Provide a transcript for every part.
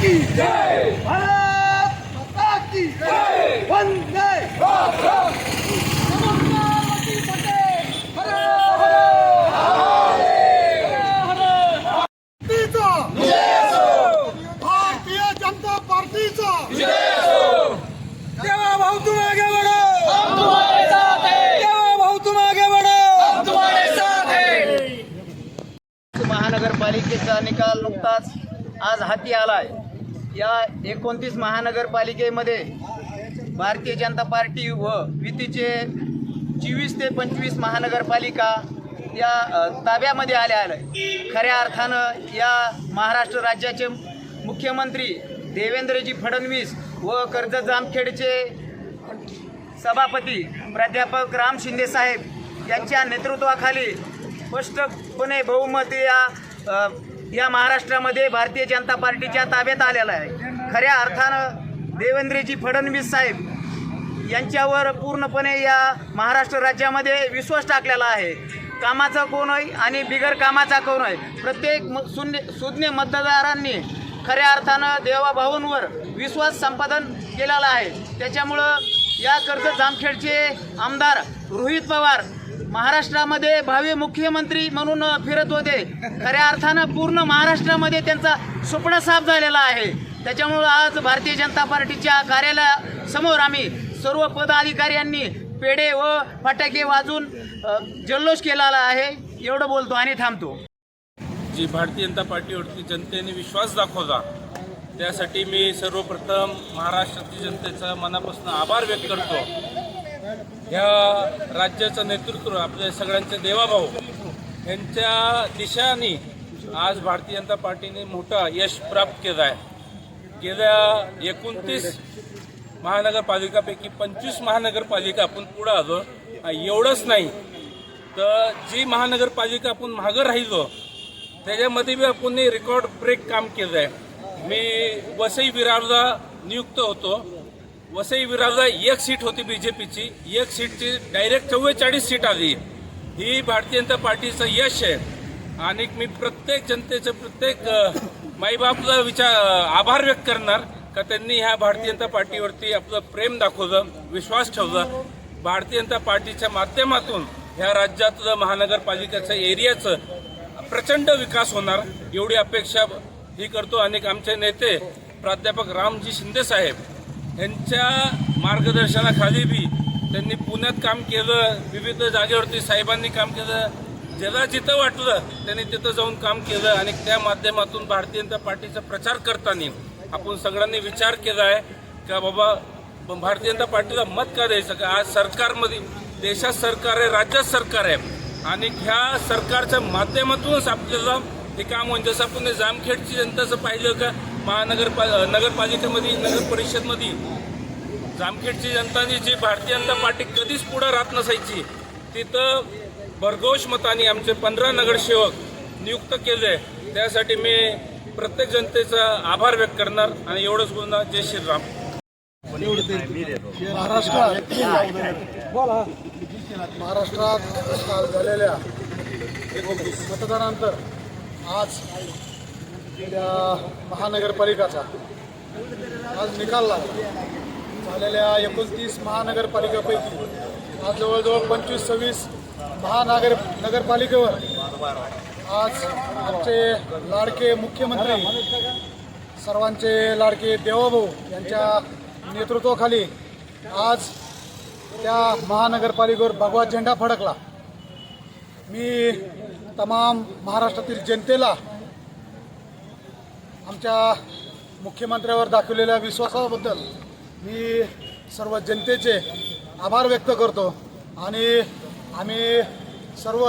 की भारत माता की वंदे पार्टीचा भारतीय जनता पार्टीचा। देवा भाऊ तुम आगे बढ़ो। देवा भाऊ तुम आगे बढ़ो। महानगरपालिकेचा निकाल नुकताच आज हाती आलाय. या एकोणतीस महानगरपालिकेमध्ये भारतीय जनता पार्टी व युतीचे चोवीस ते पंचवीस महानगरपालिका या ताब्यामध्ये आल्या आल्या. खऱ्या अर्थानं या महाराष्ट्र राज्याचे मुख्यमंत्री देवेंद्रजी फडणवीस व कर्जत जामखेडचे सभापती प्राध्यापक राम शिंदेसाहेब यांच्या नेतृत्वाखाली स्पष्टपणे बहुमत या या महाराष्ट्रामध्ये भारतीय जनता पार्टीच्या ताब्यात आलेला आहे. खऱ्या अर्थानं देवेंद्रजी फडणवीस साहेब यांच्यावर पूर्णपणे या महाराष्ट्र राज्यामध्ये विश्वास टाकलेला आहे. कामाचा कोण आहे आणि बिगर कामाचा कोण आहे? प्रत्येक म- शून्य सुज्ञ मतदारांनी खऱ्या अर्थानं देवाभाऊंवर विश्वास संपादन केलेला आहे. त्याच्यामुळं या कर्ज जामखेडचे आमदार रोहित पवार महाराष्ट्रामध्ये भावी मुख्यमंत्री म्हणून फिरत होते. खऱ्या अर्थानं पूर्ण महाराष्ट्रामध्ये त्यांचा स्वप्न साफ झालेला आहे. त्याच्यामुळं आज भारतीय जनता पार्टीच्या कार्यालयासमोर आम्ही सर्व पदाधिकाऱ्यांनी पेढे व फटाके वाजून जल्लोष केलेला आहे. एवढं बोलतो आणि थांबतो. जी भारतीय जनता पार्टीवरती जनतेने विश्वास दाखवला त्यासाठी मी सर्वप्रथम महाराष्ट्रातील जनतेचा मनापासून आभार व्यक्त करतो. ह्या राज्याचं नेतृत्व आपले सगळ्यांचे देवाभाऊ यांच्या दिशाने आज भारतीय जनता पार्टीने मोठा यश प्राप्त केलं आहे. गेल्या एकोणतीस महानगरपालिकापैकी पंचवीस महानगरपालिका आपण पुढं आलो. एवढंच नाही. तर जी महानगरपालिका आपण मागं राहिलो त्याच्यामध्ये बी आपण रेकॉर्ड ब्रेक काम केलं आहे मी वसई विरारला नियुक्त होतो. वसई विरारला एक सीट होती बीजेपीची एक सीटची डायरेक्ट चव्वेचाळीस सीट आली. ही भारतीय जनता पार्टीचं यश आहे. आणि मी प्रत्येक जनतेचं प्रत्येक माईबापला विचार आभार व्यक्त करणार का त्यांनी ह्या भारतीय जनता पार्टीवरती आपलं प्रेम दाखवलं विश्वास ठेवला. भारतीय जनता पार्टीच्या माध्यमातून ह्या राज्यातलं महानगरपालिकेचं एरियाचं प्रचंड विकास होणार एवढी अपेक्षा ही करतो आणि आमचे नेते प्राध्यापक रामजी शिंदे साहेब. यांच्या मार्गदर्शनाखाली बी त्यांनी पुण्यात काम केलं विविध जागेवरती साहेबांनी काम केलं. ज्याला जिथं वाटलं त्यांनी तिथं जाऊन काम केलं आणि त्या माध्यमातून भारतीय जनता पार्टीचा प्रचार करताना आपण सगळ्यांनी विचार केला आहे का बाबा भारतीय जनता पार्टीला मत का द्यायचं? का आज सरकारमध्ये देशात सरकार आहे राज्यात सरकार आहे. आणि ह्या सरकारच्या माध्यमातूनच आपल्याला हे काम होईल. जसं आपण जामखेडची जनताचं पाहिलं का महानगरपा नगरपालिकेमध्ये नगर परिषदमध्ये जामखेडची जनतानी जी भारतीय जनता पार्टी कधीच पुढं राहत नसायची तिथं भरघोष मताने आमचे पंधरा नगरसेवक नियुक्त केले. त्यासाठी मी प्रत्येक जनतेचा आभार व्यक्त करणार आणि एवढंच बोलणार. जय श्रीराम. महाराष्ट्रात महाराष्ट्रात झालेल्या मतदानानंतर आज त्या महानगरपालिकाचा. आज निकाल लागला. झालेल्या एकोणतीस महानगरपालिकापैकी आज जवळजवळ पंचवीस सव्वीस महानगर नगरपालिकेवर आज आमचे लाडके मुख्यमंत्री सर्वांचे लाडके देवाभाऊ यांच्या नेतृत्वाखाली आज त्या महानगरपालिकेवर भगवा झेंडा फडकला. मी तमाम महाराष्ट्रातील जनतेला आमच्या मुख्यमंत्र्यावर दाखवलेल्या विश्वासाबद्दल मी सर्व जनतेचे आभार व्यक्त करतो आणि आम्ही सर्व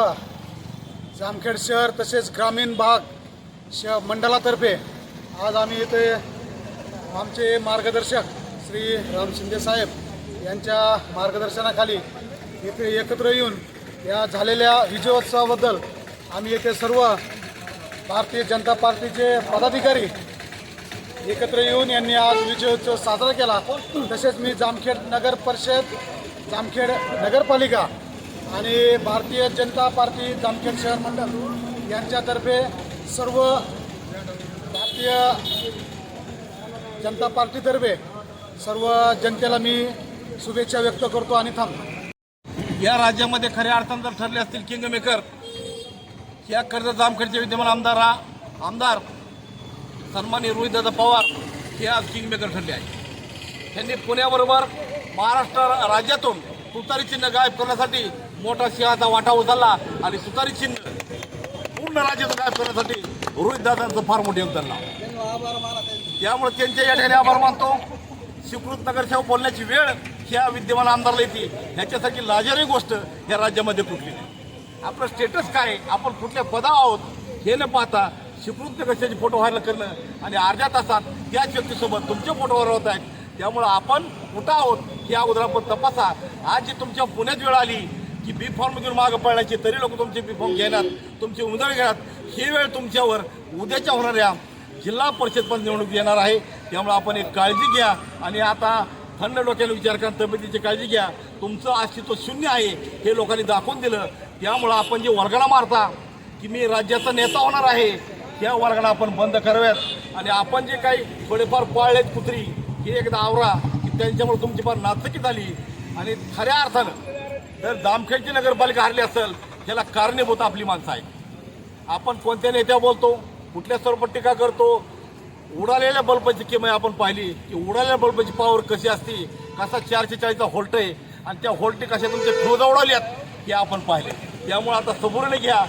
जामखेड शहर तसेच ग्रामीण भाग श मंडळातर्फे आज आम्ही इथे आमचे मार्गदर्शक श्री राम शिंदे साहेब यांच्या मार्गदर्शनाखाली इथे एकत्र येऊन या झालेल्या विजयोत्सवाबद्दल आम्ही येथे सर्व भारतीय जनता पार्टीचे पदाधिकारी एकत्र येऊन यांनी आज विजयोत्सव साजरा केला. तसेच मी जामखेड नगर परिषद जामखेड नगरपालिका आणि भारतीय जनता पार्टी जामखेड शहर मंडळ यांच्यातर्फे सर्व भारतीय जनता पार्टीतर्फे सर्व जनतेला मी शुभेच्छा व्यक्त करतो आणि थांबतो. या राज्यामध्ये खऱ्या अर्थानं जर ठरले असतील किंग मेकर या कर्जत जामखेडचे विद्यमान आमदार हा आमदार सन्माननीय रोहितदादा पवार हे आज किंगमेकर ठरले आहे त्यांनी पुण्याबरोबर महाराष्ट्र राज्यातून तुतारी चिन्ह गायब करण्यासाठी मोठा सिंहाचा वाटा उचलला आणि तुतारी चिन्ह पूर्ण राज्याचं गायब करण्यासाठी रोहितदादांचं फार मोठं योगदान लावलं. त्यामुळे त्यांच्या या ठिकाणी आभार मानतो. स्वीकृत नगरसेवक बोलण्याची वेळ ह्या विद्यमान आमदारला येते. ह्याच्यासाठी लाजारी गोष्ट या राज्यामध्ये कुठली नाही. आपलं स्टेटस काय आहे? आपण कुठल्या पदा आहोत? हे न पाहता शिकृत कशाचे फोटो व्हायला करणं आणि अर्ध्या तासात त्याच व्यक्तीसोबत तुमचे फोटो व्हायला होत आहेत. त्यामुळं आपण कुठं आहोत हे अगोदर आपण तपासा. आज जी तुमच्या पुण्यात वेळ आली की बी फॉर्म घेऊन मागं पडण्याची तरी लोक तुमचे बी फॉर्म घेणार तुमची उमेदवार घेणार. ही वेळ तुमच्यावर उद्याच्या होणाऱ्या जिल्हा परिषद पण निवडणूक येणार आहे. त्यामुळे आपण एक काळजी घ्या. आणि आता थंड डोक्याने विचार करा तब्येतीची काळजी घ्या. तुमचं अस्तित्व शून्य आहे हे लोकांनी दाखवून दिलं. त्यामुळं आपण जे वर्गाला मारता की मी राज्याचा नेता होणार आहे त्या वर्गाला आपण बंद कराव्यात. आणि आपण जे काही थोडेफार पाळलेत कुत्री हे एकदा आवरा की त्यांच्यामुळे तुमची फार नाचकी झाली. आणि खऱ्या अर्थानं जर दामखेडची नगरपालिका हरली असेल त्याला कारणीभूत आपली माणसं आहेत. आपण कोणत्या नेत्या बोलतो कुठल्या स्वरूपात टीका करतो उडालेल्या बल्बची किंमत आपण पाहिली. की उडालेल्या बल्बची पावर कशी असते? कसा चारशे चाळीसचा होल्ट आहे? आणि त्या होल्टे कशा तुमच्या ठोजा उडाल्यात हे आपण पाहिले. त्यामुळे आता सबुरीने घ्या.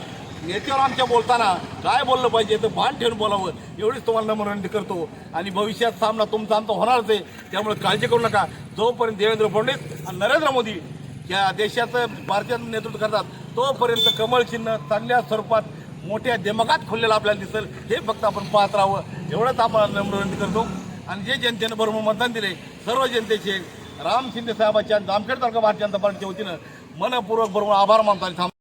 याच्यावर आमच्या बोलताना काय बोललं पाहिजे तर भान ठेवून बोलावं. एवढीच तुम्हाला नम्र विनंती करतो. आणि भविष्यात सामना तुमचा आमचा होणारच आहे. त्यामुळे काळजी करू नका. जोपर्यंत देवेंद्र फडणवीस आणि नरेंद्र मोदी या देशाचं भारतीय नेतृत्व करतात तोपर्यंत कमळ चिन्ह चांगल्या स्वरूपात मोठ्या दिमागात खुललेलं आपल्याला दिसेल. हे फक्त आपण पाहत राहावं. एवढंच आपण नम्र विनंती करतो. आणि जे जनतेनं बरोबर मतदान दिले सर्व जनतेचे राम शिंदे साहेबांच्या जामखेड तालुका भारतीय जनता पार्टीच्या वतीनं मनपूर्वक बरोबर आभार मानतो आणि थांब